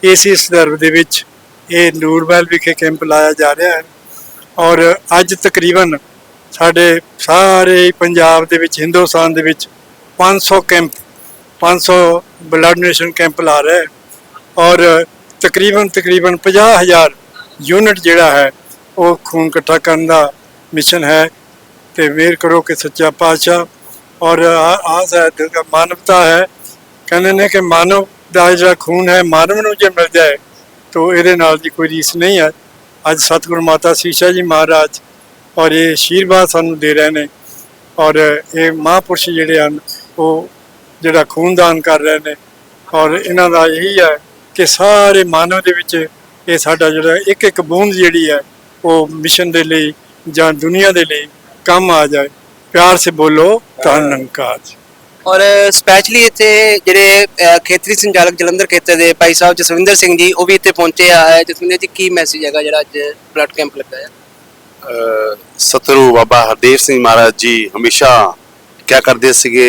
ਇਸੇ ਸੰਦਰਭ ਦੇ ਵਿੱਚ ਇਹ ਨੂਰਬੈਲ ਵਿਖੇ ਕੈਂਪ ਲਾਇਆ ਜਾ ਰਿਹਾ ਹੈ। ਔਰ ਅੱਜ ਤਕਰੀਬਨ ਸਾਡੇ ਸਾਰੇ ਪੰਜਾਬ ਦੇ ਵਿੱਚ, ਹਿੰਦੁਸਤਾਨ ਦੇ ਵਿੱਚ 500 ਕੈਂਪ 500 ਬਲੱਡ ਡੋਨੇਸ਼ਨ ਕੈਂਪ ਲਾ ਰਿਹਾ ਹੈ। ਔਰ ਤਕਰੀਬਨ ਤਕਰੀਬਨ 50000 ਯੂਨਿਟ ਜਿਹੜਾ ਹੈ, ਉਹ ਖੂਨ ਇਕੱਠਾ ਕਰਨ ਦਾ ਮਿਸ਼ਨ ਹੈ ਤੇ ਮਿਹਰ ਕਰੋ ਕਿ ਸੱਚਾ ਪਾਤਸ਼ਾਹ। ਔਰ ਆ- ਆਸ ਹੈ ਮਾਨਵਤਾ ਹੈ। ਕਹਿੰਦੇ ਨੇ ਕਿ ਮਾਨਵ ਦਾ ਜਿਹੜਾ ਖੂਨ ਹੈ, ਮਾਨਵ ਨੂੰ ਜੇ ਮਿਲ ਜਾਏ ਤਾਂ ਇਹਦੇ ਨਾਲ ਦੀ ਕੋਈ ਰੀਸ ਨਹੀਂ ਹੈ। ਅੱਜ ਸਤਿਗੁਰੂ ਮਾਤਾ ਸੀਸ਼ਾ ਜੀ ਮਹਾਰਾਜ ਔਰ ਇਹ ਆਸ਼ੀਰਵਾਦ ਸਾਨੂੰ ਦੇ ਰਹੇ ਨੇ ਔਰ ਇਹ ਮਹਾਂਪੁਰਸ਼ ਜਿਹੜੇ ਹਨ, ਉਹ ਜਿਹੜਾ ਖੂਨਦਾਨ ਕਰ ਰਹੇ ਨੇ ਔਰ ਇਹਨਾਂ ਦਾ ਇਹੀ ਹੈ ਕਿ ਸਾਰੇ ਮਾਨਵ ਦੇ ਵਿੱਚ ਇਹ ਸਾਡਾ ਜਿਹੜਾ ਇੱਕ ਇੱਕ ਬੂੰਦ ਜਿਹੜੀ ਹੈ, ਉਹ ਮਿਸ਼ਨ ਦੇ ਲਈ ਜਾਂ ਦੁਨੀਆ ਦੇ ਲਈ ਕੰਮ ਆ ਜਾਏ। ਪਿਆਰ ਸੇ ਬੋਲੋ, ਧੰਨ ਨਿਰੰਕਾਰ ਔਰ ਸਪੈਸ਼ਲੀ ਇੱਥੇ ਜਿਹੜੇ ਅਹ, ਖੇਤਰੀ ਸੰਚਾਲਕ ਜਲੰਧਰ ਖੇਤਰ ਦੇ ਭਾਈ ਸਾਹਿਬ ਜਸਵਿੰਦਰ ਸਿੰਘ ਜੀ ਉਹ ਵੀ ਇੱਥੇ ਪਹੁੰਚੇ ਆ। ਜਸਵਿੰਦਰ ਜੀ ਕੀ ਮੈਸੇਜ ਹੈਗਾ ਜਿਹੜਾ ਅੱਜ ਬਲੱਡ ਕੈਂਪ ਲੱਗਾ ਹੈ ਸਤਿਗੁਰੂ ਬਾਬਾ ਹਰਦੇਵ ਸਿੰਘ ਮਹਾਰਾਜ ਜੀ ਹਮੇਸ਼ਾ ਕਿਆ ਕਰਦੇ ਸੀਗੇ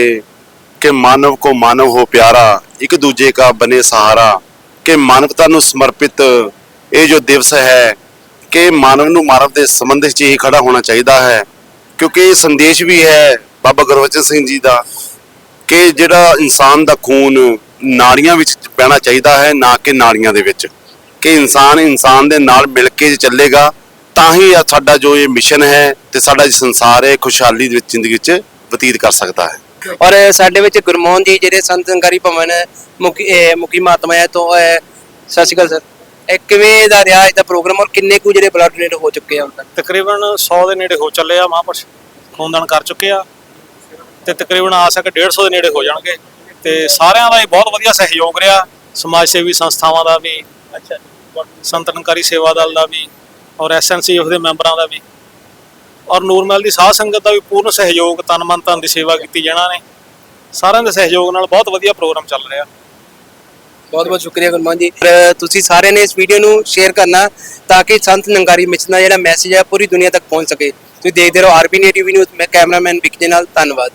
ਕਿ ਮਾਨਵ ਕੋ ਮਾਨਵ ਹੋ ਪਿਆਰਾ ਇੱਕ ਦੂਜੇ ਕਾ ਬਨੇ ਸਹਾਰਾ ਕਿ ਮਾਨਵਤਾ ਨੂੰ ਸਮਰਪਿਤ ਇਹ ਜੋ ਦਿਵਸ ਹੈ ਕਿ ਮਾਨਵ ਨੂੰ ਮਾਨਵ ਦੇ ਸੰਬੰਧ ਵਿੱਚ ਹੀ ਖੜਾ ਹੋਣਾ ਚਾਹੀਦਾ ਹੈ। ਕਿਉਂਕਿ ਇਹ ਸੰਦੇਸ਼ ਵੀ ਹੈ ਬਾਬਾ ਗੁਰਬਚਨ ਸਿੰਘ ਜੀ ਦਾ ਕਿ ਜਿਹੜਾ ਇਨਸਾਨ ਦਾ ਖੂਨ ਨਾੜੀਆਂ ਵਿੱਚ ਪੈਣਾ ਚਾਹੀਦਾ ਹੈ ਨਾ ਕਿ ਨਾੜੀਆਂ ਦੇ ਵਿੱਚ। ਕਿ ਇਨਸਾਨ ਇਨਸਾਨ ਦੇ ਨਾਲ ਮਿਲ ਕੇ ਚੱਲੇਗਾ ਤਾਂ ਹੀ ਆ ਸਾਡਾ ਜੋ ਇਹ ਮਿਸ਼ਨ ਹੈ ਤੇ ਸਾਡਾ ਜੋ ਸੰਸਾਰ ਹੈ ਖੁਸ਼ਹਾਲੀ ਦੇ ਵਿੱਚ ਜ਼ਿੰਦਗੀ ਵਿੱਚ ਬਤੀਤ ਕਰ ਸਕਦਾ ਹੈ। ਔਰ ਸਾਡੇ ਵਿੱਚ ਗੁਰਮੋਹਨ ਜੀ ਜਿਹੜੇ ਸੰਤ ਸੰਕਾਰੀ ਭਵਨ ਮੁਖੀ ਮੁਖੀ ਮਹਾਤਮਾ ਹੈ ਤੋਂ ਸਤਿ ਸ਼੍ਰੀ ਅਕਾਲ ਸਰ। ਇਹ ਕਿਵੇਂ ਦਾ ਰਿਹਾ ਇਹਦਾ ਪ੍ਰੋਗਰਾਮ ਔਰ ਕਿੰਨੇ ਕੁ ਜਿਹੜੇ ਬਲੱਡ ਡੋਨੇਟ ਹੋ ਚੁੱਕੇ ਆ ਹੁਣ ਤੱਕ? ਤਕਰੀਬਨ 100 ਦੇ ਨੇੜੇ ਹੋ ਚੱਲੇ ਆ ਮਹਾਂਪੁਰਸ਼। ਖੂਨਦਾਨ ਕਰ ਚੁੱਕੇ ਆ। ਤੇ ਤਕਰੀਬਨ ਆਸ ਹੈ ਕਿ 150 ਦੇ ਨੇੜੇ ਹੋ ਜਾਣਗੇ। ਤੇ ਸਾਰਿਆਂ ਦਾ ਹੀ ਬਹੁਤ ਵਧੀਆ ਸਹਿਯੋਗ ਰਿਹਾ। ਸਮਾਜ ਸੇਵੀ ਸੰਸਥਾਵਾਂ ਦਾ ਵੀ ਅੱਛਾ। ਸੰਤ ਨਿਰੰਕਾਰੀ ਸੇਵਾ ਦਲ ਦਾ ਵੀ ਔਰ ਐਸਐਨਸੀਐਫ ਦੇ ਮੈਂਬਰਾਂ ਦਾ ਵੀ। ਔਰ ਨੂਰਮਹਿਲ ਦੀ ਸਾਧ ਸੰਗਤ ਦਾ ਵੀ ਪੂਰਨ ਸਹਿਯੋਗ ਤਨ ਮਨ ਧਨ ਦੀ ਸੇਵਾ ਕੀਤੀ ਜਿਹਨਾਂ ਨੇ। ਸਾਰਿਆਂ ਦੇ ਸਹਿਯੋਗ ਨਾਲ ਬਹੁਤ ਵਧੀਆ ਪ੍ਰੋਗਰਾਮ ਚੱਲ ਰਿਹਾ। ਬਹੁਤ ਬਹੁਤ ਸ਼ੁਕਰੀਆ ਗੁਰਮੋਹਨ ਜੀ। ਤੁਸੀਂ ਸਾਰਿਆਂ ਨੇ ਇਸ ਵੀਡੀਓ ਨੂੰ ਸ਼ੇਅਰ ਕਰਨਾ ਤਾਂ ਕਿ ਸੰਤ ਨੰਗਾਰੀ ਮਿਸ਼ਨ ਦਾ ਜਿਹੜਾ ਮੈਸੇਜ ਹੈ ਪੂਰੀ ਦੁਨੀਆ ਤੱਕ ਪਹੁੰਚ ਸਕੇ। ਤੁਸੀਂ ਦੇਖਦੇ ਰਹੋ ਆਰਬੀ ਨੇ ਟੀਵੀ ਨਿਊਜ਼ ਮੈਂ ਕੈਮਰਾਮੈਨ ਵਿਕ ਦੇ ਨਾਲ ਧੰਨਵਾਦ।